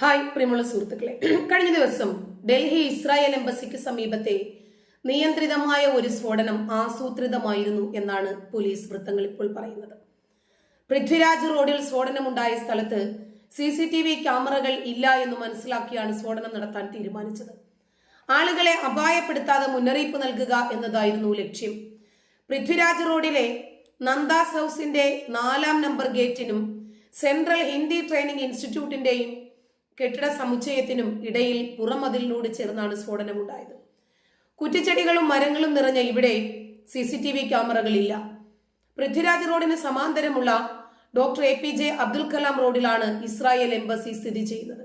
Hi പ്രിയമുള്ള സുഹൃത്തുക്കളെ. കഴിഞ്ഞ ദിവസം ഡൽഹി ഇസ്രായേൽ എംബസിക്ക് സമീപത്തെ നിയന്ത്രിതമായ ഒരു സ്ഫോടനം ആസൂത്രിതമായിരുന്നു എന്നാണ് പോലീസ് വൃത്തങ്ങൾ ഇപ്പോൾ പറയുന്നത്. പൃഥ്വിരാജ് റോഡിൽ സ്ഫോടനമുണ്ടായ സ്ഥലത്ത് സി സി ടി വി ക്യാമറകൾ ഇല്ല എന്ന് മനസ്സിലാക്കിയാണ് സ്ഫോടനം നടത്താൻ തീരുമാനിച്ചത്. ആളുകളെ അപായപ്പെടുത്താതെ മുന്നറിയിപ്പ് നൽകുക എന്നതായിരുന്നു ലക്ഷ്യം. പൃഥ്വിരാജ് റോഡിലെ നന്ദാസ് ഹൗസിന്റെ നാലാം നമ്പർ ഗേറ്റിനും സെൻട്രൽ ഹിന്ദി ട്രെയിനിംഗ് ഇൻസ്റ്റിറ്റ്യൂട്ടിന്റെയും കെട്ടിട സമുച്ചയത്തിനും ഇടയിൽ പുറമതിലിനോട് ചേർന്നാണ് സ്ഫോടനമുണ്ടായത്. കുറ്റിച്ചെടികളും മരങ്ങളും നിറഞ്ഞ ഇവിടെ സി സി ടി വി ക്യാമറകളില്ല. പൃഥ്വിരാജ് റോഡിന് സമാന്തരമുള്ള doctor A P J Abdul Kalam റോഡിലാണ് ഇസ്രായേൽ എംബസി സ്ഥിതി ചെയ്യുന്നത്.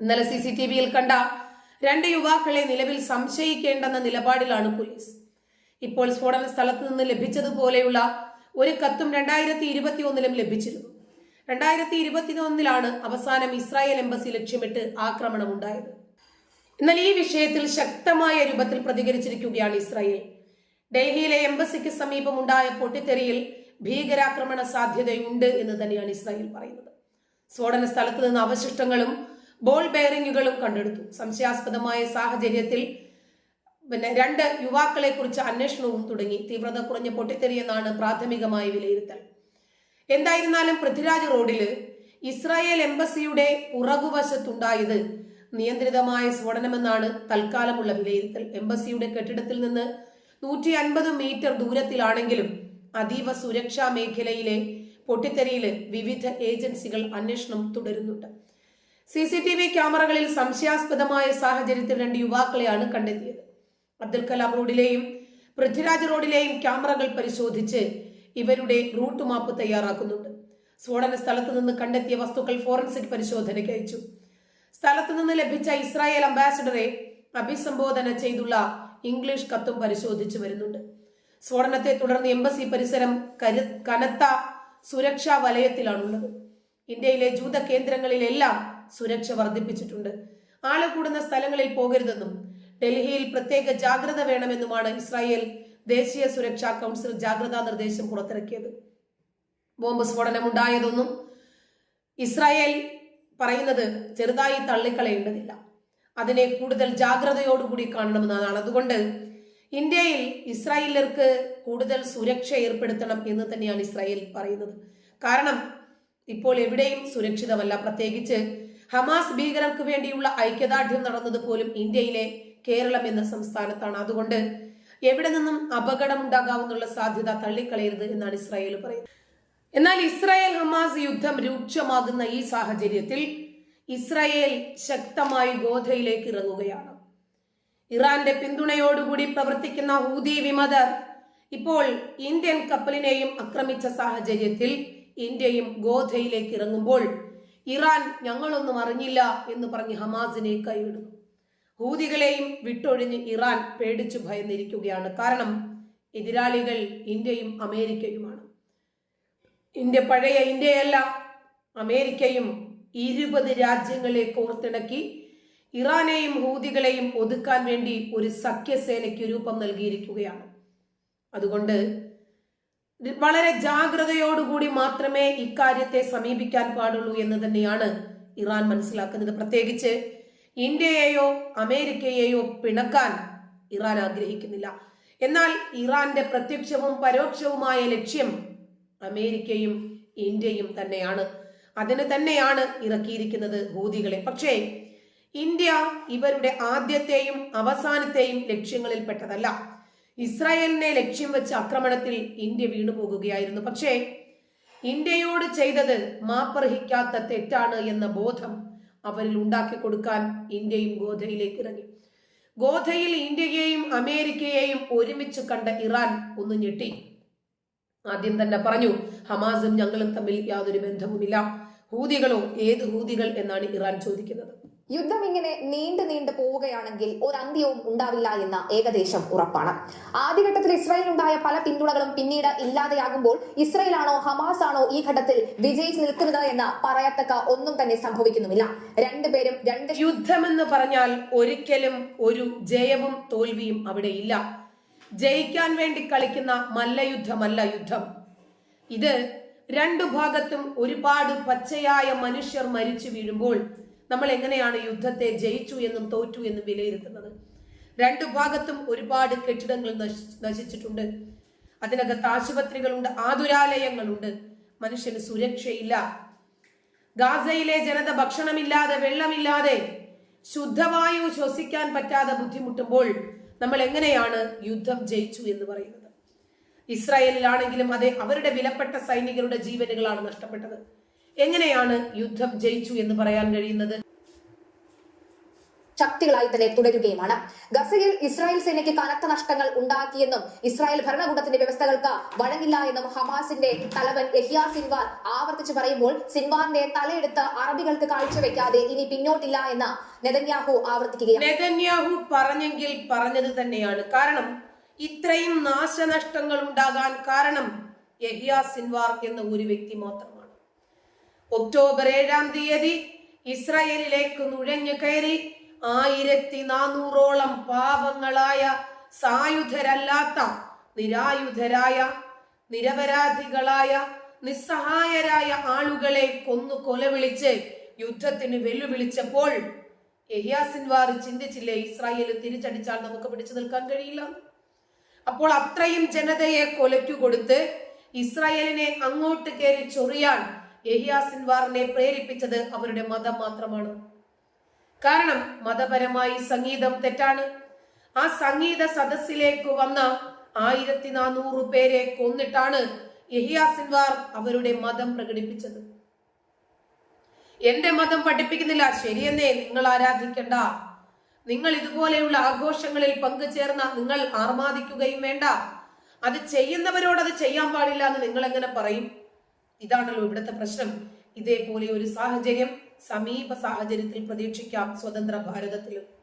ഇന്നലെ സി സി ടി വിയിൽ കണ്ട രണ്ട് യുവാക്കളെ നിലവിൽ സംശയിക്കേണ്ടെന്ന നിലപാടിലാണ് പോലീസ്. ഇപ്പോൾ സ്ഫോടന സ്ഥലത്ത് നിന്ന് ലഭിച്ചതുപോലെയുള്ള ഒരു കത്തും രണ്ടായിരത്തി ഇരുപത്തി ഒന്നിലും ലഭിച്ചിരുന്നു. രണ്ടായിരത്തി ഇരുപത്തി ഒന്നിലാണ് അവസാനം ഇസ്രായേൽ എംബസി ലക്ഷ്യമിട്ട് ആക്രമണം ഉണ്ടായത് എന്നാൽ ഈ വിഷയത്തിൽ ശക്തമായ രൂപത്തിൽ പ്രതികരിച്ചിരിക്കുകയാണ് ഇസ്രായേൽ. ഡൽഹിയിലെ എംബസിക്ക് സമീപമുണ്ടായ പൊട്ടിത്തെറിയിൽ ഭീകരാക്രമണ സാധ്യതയുണ്ട് എന്ന് തന്നെയാണ് ഇസ്രായേൽ പറയുന്നത്. സ്ഫോടന സ്ഥലത്ത് നിന്ന് അവശിഷ്ടങ്ങളും ബോൾ ബെയറിങ്ങുകളും കണ്ടെടുത്തു. സംശയാസ്പദമായ സാഹചര്യത്തിൽ പിന്നെ രണ്ട് യുവാക്കളെ കുറിച്ച് അന്വേഷണവും തുടങ്ങി. തീവ്രത കുറഞ്ഞ പൊട്ടിത്തെറിയെന്നാണ് പ്രാഥമികമായ വിലയിരുത്തൽ. എന്തായിരുന്നാലും പൃഥ്വിരാജ് റോഡിൽ ഇസ്രായേൽ എംബസിയുടെ പുറകുവശത്തുണ്ടായത് നിയന്ത്രിതമായ സ്ഫോടനമെന്നാണ് തൽക്കാലമുള്ള വിലയിരുത്തൽ. എംബസിയുടെ കെട്ടിടത്തിൽ നിന്ന് നൂറ്റി അൻപത് മീറ്റർ ദൂരത്തിലാണെങ്കിലും അതീവ സുരക്ഷാ മേഖലയിലെ പൊട്ടിത്തെറിയിൽ വിവിധ ഏജൻസികൾ അന്വേഷണം തുടരുന്നുണ്ട്. സി സി ടി വി ക്യാമറകളിൽ സംശയാസ്പദമായ സാഹചര്യത്തിൽ രണ്ട് യുവാക്കളെയാണ് കണ്ടെത്തിയത്. അബ്ദുൽ കലാം റോഡിലെയും പൃഥ്വിരാജ് റോഡിലെയും ക്യാമറകൾ പരിശോധിച്ച് ഇവരുടെ റൂട്ട് മാപ്പ് തയ്യാറാക്കുന്നുണ്ട്. സ്ഫോടന സ്ഥലത്ത് നിന്ന് കണ്ടെത്തിയ വസ്തുക്കൾ ഫോറൻസിക് പരിശോധനയ്ക്ക് അയച്ചു. സ്ഥലത്ത് നിന്ന് ലഭിച്ച ഇസ്രായേൽ അംബാസിഡറെ അഭിസംബോധന ചെയ്തുള്ള ഇംഗ്ലീഷ് കത്തും പരിശോധിച്ചു വരുന്നുണ്ട്. സ്ഫോടനത്തെ തുടർന്ന് എംബസി പരിസരം കരു കനത്ത സുരക്ഷാ വലയത്തിലാണുള്ളത്. ഇന്ത്യയിലെ ജൂത കേന്ദ്രങ്ങളിലെല്ലാം സുരക്ഷ വർദ്ധിപ്പിച്ചിട്ടുണ്ട്. ആളെ കൂടുന്ന സ്ഥലങ്ങളിൽ പോകരുതെന്നും ഡൽഹിയിൽ പ്രത്യേക ജാഗ്രത വേണമെന്നുമാണ് ഇസ്രായേൽ ദേശീയ സുരക്ഷാ കൗൺസിൽ ജാഗ്രതാ നിർദ്ദേശം പുറത്തിറക്കിയത്. ബോംബ് സ്ഫോടനം ഉണ്ടായതൊന്നും ഇസ്രായേൽ പറയുന്നത് ചെറുതായി തള്ളിക്കളയേണ്ടതില്ല. അതിനെ കൂടുതൽ ജാഗ്രതയോടുകൂടി കാണണമെന്നതാണ് അതുകൊണ്ട് ഇന്ത്യയിൽ ഇസ്രായേലർക്ക് കൂടുതൽ സുരക്ഷ ഏർപ്പെടുത്തണം എന്ന് തന്നെയാണ് ഇസ്രായേൽ പറയുന്നത്. കാരണം ഇപ്പോൾ എവിടെയും സുരക്ഷിതമല്ല. പ്രത്യേകിച്ച് ഹമാസ് ഭീകരർക്ക് വേണ്ടിയുള്ള ഐക്യദാർഢ്യം നടന്നത് പോലും ഇന്ത്യയിലെ കേരളം എന്ന സംസ്ഥാനത്താണ്. അതുകൊണ്ട് എവിടെ നിന്നും അപകടം അപകടമുണ്ടാകാവുന്നുള്ള സാധ്യത തള്ളിക്കളയരുത് എന്നാണ് ഇസ്രായേൽ പറയുന്നത്. എന്നാൽ ഇസ്രായേൽ ഹമാസ് യുദ്ധം രൂക്ഷമാകുന്ന ഈ സാഹചര്യത്തിൽ ഇസ്രായേൽ ശക്തമായി ഗോധയിലേക്ക് ഇറങ്ങുകയാണ്. ഇറാന്റെ പിന്തുണയോടുകൂടി പ്രവർത്തിക്കുന്ന ഹൂതി വിമതർ ഇപ്പോൾ ഇന്ത്യൻ കപ്പലിനെയും ആക്രമിച്ച സാഹചര്യത്തിൽ ഇന്ത്യയും ഗോധയിലേക്ക് ഇറങ്ങുമ്പോൾ ഇറാൻ ഞങ്ങളൊന്നും അറിഞ്ഞില്ല എന്ന് പറഞ്ഞ് ഹമാസിനെ കൈവിടുന്നു. ഹൂതികളെയും വിട്ടൊഴിഞ്ഞ് ഇറാൻ പേടിച്ചു ഭയന്നിരിക്കുകയാണ്. കാരണം എതിരാളികൾ ഇന്ത്യയും അമേരിക്കയുമാണ്. ഇന്ത്യ പഴയ ഇന്ത്യയല്ല. അമേരിക്കയും ഇരുപത് രാജ്യങ്ങളെ കോർത്തിണക്കി ഇറാനെയും ഹൂതികളെയും ഒതുക്കാൻ വേണ്ടി ഒരു സഖ്യസേനയ്ക്ക് രൂപം നൽകിയിരിക്കുകയാണ്. അതുകൊണ്ട് വളരെ ജാഗ്രതയോടുകൂടി മാത്രമേ ഇക്കാര്യത്തെ സമീപിക്കാൻ പാടുള്ളൂ എന്ന് തന്നെയാണ് ഇറാൻ മനസ്സിലാക്കുന്നത്. പ്രത്യേകിച്ച് ഇന്ത്യയെയോ അമേരിക്കയെയോ പിണക്കാൻ ഇറാൻ ആഗ്രഹിക്കുന്നില്ല. എന്നാൽ ഇറാന്റെ പ്രത്യക്ഷവും പരോക്ഷവുമായ ലക്ഷ്യം അമേരിക്കയും ഇന്ത്യയും തന്നെയാണ്. അതിന് തന്നെയാണ് ഇറക്കിയിരിക്കുന്നത് ഹൂതികളെ. പക്ഷേ ഇന്ത്യ ഇവരുടെ ആദ്യത്തെയും അവസാനത്തെയും ലക്ഷ്യങ്ങളിൽപ്പെട്ടതല്ല ഇസ്രായേലിനെ ലക്ഷ്യം വെച്ച ആക്രമണത്തിൽ ഇന്ത്യ വീണുപോകുകയായിരുന്നു പക്ഷേ ഇന്ത്യയോട് ചെയ്തത് മാപ്പർഹിക്കാത്ത തെറ്റാണ് എന്ന ബോധം അവരിൽ ഉണ്ടാക്കി കൊടുക്കാൻ ഇന്ത്യയും ഗോധയിലേക്ക് ഇറങ്ങി. ഗോധയിൽ ഇന്ത്യയെയും അമേരിക്കയെയും ഒരുമിച്ച് കണ്ട ഇറാൻ ഒന്ന് ഞെട്ടി. ആദ്യം തന്നെ പറഞ്ഞു ഹമാസും ഞങ്ങളും തമ്മിൽ യാതൊരു ബന്ധവുമില്ല. ഹൂതികളോ ഏത് ഹൂതികൾ എന്നാണ് ഇറാൻ ചോദിക്കുന്നത്. യുദ്ധം ഇങ്ങനെ നീണ്ടു നീണ്ടു പോവുകയാണെങ്കിൽ ഒരു അന്ത്യവും ഉണ്ടാവില്ല എന്ന ഏകദേശം ഉറപ്പാണ്. ആദ്യഘട്ടത്തിൽ ഇസ്രായേലിനുണ്ടായ പല പിന്തുണകളും പിന്നീട് ഇല്ലാതെയാകുമ്പോൾ ഇസ്രായേലാണോ ഹമാസ് ആണോ ഈ ഘട്ടത്തിൽ വിജയിച്ച് നിൽക്കുന്നത് എന്ന് പറയത്തക്ക ഒന്നും തന്നെ സംഭവിക്കുന്നുമില്ല. രണ്ടുപേരും രണ്ട് യുദ്ധമെന്ന് പറഞ്ഞാൽ ഒരിക്കലും ഒരു ജയവും തോൽവിയും അവിടെ ഇല്ല. ജയിക്കാൻ വേണ്ടി കളിക്കുന്ന മല്ലയുദ്ധമല്ല യുദ്ധം. ഇത് രണ്ടു ഭാഗത്തും ഒരുപാട് പച്ചയായ മനുഷ്യർ മരിച്ചു വീഴുമ്പോൾ നമ്മൾ എങ്ങനെയാണ് യുദ്ധത്തെ ജയിച്ചു എന്നും തോറ്റു എന്നും വിലയിരുത്തുന്നത്? രണ്ടു ഭാഗത്തും ഒരുപാട് കെട്ടിടങ്ങൾ നശിച്ചിട്ടുണ്ട്. അതിനകത്ത് ആശുപത്രികളുണ്ട് ആതുരാലയങ്ങളുണ്ട്. മനുഷ്യന് സുരക്ഷയില്ല. ഗാസയിലെ ജനത ഭക്ഷണമില്ലാതെ വെള്ളമില്ലാതെ ശുദ്ധവായു ശ്വസിക്കാൻ പറ്റാതെ ബുദ്ധിമുട്ടുമ്പോൾ നമ്മൾ എങ്ങനെയാണ് യുദ്ധം ജയിച്ചു എന്ന് പറയുന്നത്? ഇസ്രായേലിലാണെങ്കിലും അതെ അവരുടെ വിലപ്പെട്ട സൈനികരുടെ ജീവനുകളാണ് നഷ്ടപ്പെട്ടത്. എങ്ങനെയാണ് യുദ്ധം ജയിച്ചു എന്ന് പറയാൻ കഴിയുന്നത്? ശക്തികളായി തന്നെ തുടരുകയുമാണ്. ഗസയിൽ ഇസ്രായേൽ സേനയ്ക്ക് കനത്ത നഷ്ടങ്ങൾ ഉണ്ടാക്കിയെന്നും ഇസ്രായേൽ ഭരണകൂടത്തിന്റെ വ്യവസ്ഥകൾക്ക് വഴങ്ങില്ല എന്നും ഹമാസിന്റെ തലവൻ യഹിയ സിൻവാർ ആവർത്തിച്ചു പറയുമ്പോൾ സിൻവാറിന്റെ തലയെടുത്ത് അറബികൾക്ക് കാഴ്ചവെക്കാതെ ഇനി പിന്നോട്ടില്ല എന്ന് നെതന്യാഹു ആവർത്തിക്കുകയാണ്. നെതന്യാഹു പറഞ്ഞെങ്കിൽ പറഞ്ഞത് തന്നെയാണ്. കാരണം ഇത്രയും നാശനഷ്ടങ്ങൾ ഉണ്ടാകാൻ കാരണം യഹിയ സിൻവാർ എന്ന ഒരു വ്യക്തി മാത്രമാണ് ഒക്ടോബർ ഏഴാം തീയതി ഇസ്രായേലിലേക്ക് നുഴഞ്ഞു കയറി ആയിരത്തി നാനൂറോളം പാവങ്ങളായ സായുധരല്ലാത്ത നിരായുധരായ നിരപരാധികളായ നിസ്സഹായരായ ആളുകളെ കൊന്നു കൊലവിളിച്ച് യുദ്ധത്തിന് വെല്ലുവിളിച്ചപ്പോൾ യഹിയാസിൻവാർ ചിന്തിച്ചില്ലേ ഇസ്രായേൽ തിരിച്ചടിച്ചാൽ നമുക്ക് പിടിച്ചു നിൽക്കാൻ കഴിയില്ല? അപ്പോൾ അത്രയും ജനതയെ കൊലയ്ക്കു കൊടുത്ത് ഇസ്രായേലിനെ അങ്ങോട്ട് കയറി ചൊറിയാൻ യഹിയാസിൻവാറിനെ പ്രേരിപ്പിച്ചത് അവരുടെ മതം മാത്രമാണ്. കാരണം മതപരമായി സംഗീതം തെറ്റാണ്. ആ സംഗീത സദസ്സിലേക്ക് വന്ന ആയിരത്തി നാനൂറ് പേരെ കൊന്നിട്ടാണ് യഹിയാസിൻവാർ അവരുടെ മതം പ്രകടിപ്പിച്ചത്. എന്റെ മതം പഠിപ്പിക്കുന്നില്ല ശരിയെന്നേ നിങ്ങൾ ആരാധിക്കണ്ട. നിങ്ങൾ ഇതുപോലെയുള്ള ആഘോഷങ്ങളിൽ പങ്കുചേർന്ന നിങ്ങൾ ആർമാദിക്കുകയും വേണ്ട. അത് ചെയ്യുന്നവരോട് അത് ചെയ്യാൻ പാടില്ല എന്ന് നിങ്ങൾ എങ്ങനെ പറയും? ഇതാണല്ലോ ഇവിടുത്തെ പ്രശ്നം. ഇതേപോലെ ഒരു സാഹചര്യം സമീപ സാഹചര്യത്തിൽ പ്രതീക്ഷിക്കാം. സ്വതന്ത്ര ഭാരതത്തിലും.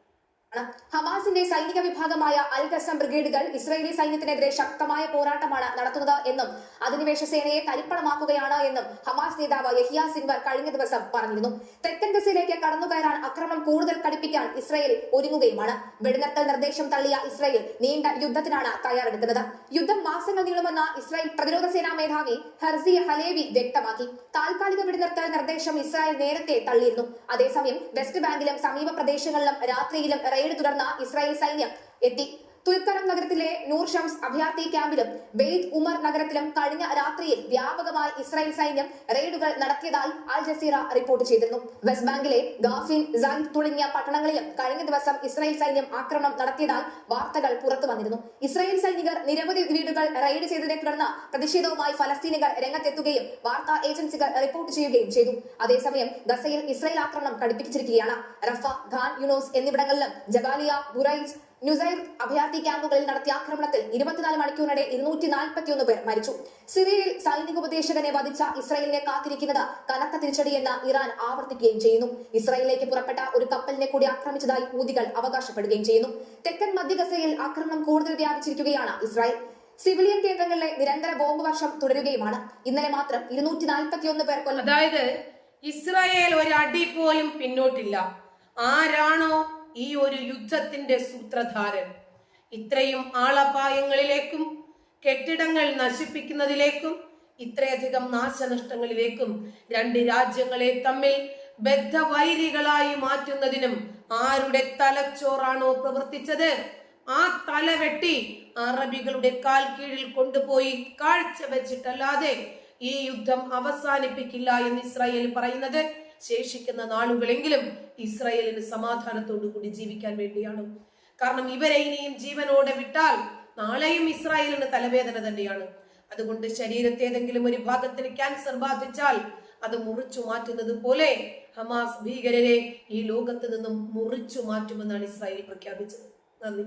ഹമാസിന്റെ സൈനിക വിഭാഗമായ അൽ ഖസം ബ്രിഗേഡുകൾ ഇസ്രായേലി സൈന്യത്തിനെതിരെ ശക്തമായ പോരാട്ടമാണ് നടത്തുന്നത് എന്നും അധിനിവേശ സേനയെ തരിപ്പണമാക്കുകയാണ് എന്നും ഹമാസ് നേതാവ് യഹിയ സിൻവർ കഴിഞ്ഞ ദിവസം പറഞ്ഞിരുന്നു. തെക്കൻ ഗസയിലേക്ക് കടന്നുകയറാൻ അക്രമം കൂടുതൽ കടുപ്പിക്കാൻ ഇസ്രായേൽ ഒരുങ്ങുകയുമാണ്. വെടിനിർത്തൽ നിർദ്ദേശം തള്ളിയ ഇസ്രായേൽ നീണ്ട യുദ്ധത്തിനാണ് തയ്യാറെടുക്കുന്നത്. യുദ്ധം മാസങ്ങൾ നീളുമെന്ന ഇസ്രായേൽ പ്രതിരോധ സേനാ മേധാവി ഹർസി ഹലേവി വ്യക്തമാക്കി. താൽക്കാലിക വെടിനിർത്തൽ നിർദ്ദേശം ഇസ്രായേൽ നേരത്തെ തള്ളിയിരുന്നു. അതേസമയം വെസ്റ്റ് ബാങ്കിലും സമീപ പ്രദേശങ്ങളിലും രാത്രിയിലും റെയ്ഡ് തുടർന്ന ഇസ്രായേൽ സൈന്യം എത്തി. തുൽക്കരം നഗരത്തിലെ നൂർ ഷംസ് അഭയാർത്ഥി ക്യാമ്പിലും ബെയ്ത് ഉമർ നഗരത്തിലും കഴിഞ്ഞ രാത്രിയിൽ വ്യാപകമായി ഇസ്രായേൽ സൈന്യം റെയ്ഡുകൾ നടത്തിയതായി അൽ ജസീറ റിപ്പോർട്ട് ചെയ്തിരുന്നു. വെസ്റ്റ് ബാങ്കിലെ ഗാഫിൻ സൈൻ തുടങ്ങിയ പട്ടണങ്ങളിലും കഴിഞ്ഞ ദിവസം ഇസ്രായേൽ സൈന്യം ആക്രമണം നടത്തിയതായി വാർത്തകൾ പുറത്തു വന്നിരുന്നു. ഇസ്രായേൽ സൈനികർ നിരവധി വീടുകൾ റെയ്ഡ് ചെയ്തതിനെ തുടർന്ന് പ്രതിഷേധവുമായി ഫലസ്തീനികൾ രംഗത്തെത്തുകയും വാർത്താ ഏജൻസികൾ റിപ്പോർട്ട് ചെയ്യുകയും ചെയ്തു. അതേസമയം ഗസയിൽ ഇസ്രായേൽ ആക്രമണം കടുപ്പിച്ചിരിക്കുകയാണ്. റഫ ഖാൻ യുനോസ് എന്നിവിടങ്ങളിലും ജബാലിയ ബുറൈസ് ന്യൂസൈർ അഭയാർത്ഥി ക്യാമ്പുകളിൽ നടത്തിയ ആക്രമണത്തിൽ ഇരുപത്തിനാല് മണിക്കൂറിനിടെ ഇരുന്നൂറ്റി നാൽപ്പത്തിയൊന്ന് പേർ മരിച്ചു. സിറിയയിൽ സൈനിക ഉപദേശകനെ വധിച്ച ഇസ്രായേലിനെ കാത്തിരിക്കുന്നത് കനത്ത തിരിച്ചടിയെന്ന് ഇറാൻ ആവർത്തിക്കുകയും ചെയ്യുന്നു. ഇസ്രായേലിലേക്ക് പുറപ്പെട്ട ഒരു കപ്പലിനെ കൂടി ആക്രമിച്ചതായി ഊതികൾ അവകാശപ്പെടുകയും ചെയ്യുന്നു. തെക്കൻ മധ്യ ഗസയിൽ ആക്രമണം കൂടുതൽ വ്യാപിച്ചിരിക്കുകയാണ് ഇസ്രായേൽ. സിവിലിയൻ കേന്ദ്രങ്ങളിലെ നിരന്തര ബോംബ് വർഷം തുടരുകയുമാണ്. ഇന്നലെ മാത്രം ഇരുന്നൂറ്റി നാൽപ്പത്തിയൊന്ന് പേർ കൊല്ലം അതായത് ഇസ്രായേൽ ഒരു അടി പോലും പിന്നോട്ടില്ല. ആരാണോ ഈ ഒരു യുദ്ധത്തിന്റെ സൂത്രധാരൻ. ഇത്രയും ആളപായങ്ങളിലേക്കും കെട്ടിടങ്ങൾ നശിപ്പിക്കുന്നതിലേക്കും ഇത്രയധികം നാശനഷ്ടങ്ങളിലേക്കും രണ്ട് രാജ്യങ്ങളെ തമ്മിൽ ബദ്ധവൈരികളായി മാറ്റുന്നതിനും ആരുടെ തലച്ചോറാണോ പ്രവർത്തിച്ചത്? ആ തല വെട്ടി അറബികളുടെ കാൽ കീഴിൽ കൊണ്ടുപോയി കാഴ്ച വെച്ചിട്ടല്ലാതെ ഈ യുദ്ധം അവസാനിപ്പിക്കില്ല എന്ന് ഇസ്രായേൽ പറയുന്നത് ശേഷിക്കുന്ന നാളുകളെങ്കിലും ഇസ്രായേലിന് സമാധാനത്തോടു കൂടി ജീവിക്കാൻ വേണ്ടിയാണ്. കാരണം ഇവരെ ഇനിയും ജീവനോടെ വിട്ടാൽ നാളെയും ഇസ്രായേലിന് തലവേദന തന്നെയാണ്. അതുകൊണ്ട് ശരീരത്തെ ഏതെങ്കിലും ഒരു ഭാഗത്തിന് ക്യാൻസർ ബാധിച്ചാൽ അത് മുറിച്ചു മാറ്റുന്നത് പോലെ ഹമാസ് ഭീകരരെ ഈ ലോകത്ത് നിന്നും മുറിച്ചു മാറ്റുമെന്നാണ് ഇസ്രായേൽ പ്രഖ്യാപിച്ചത്. നന്ദി.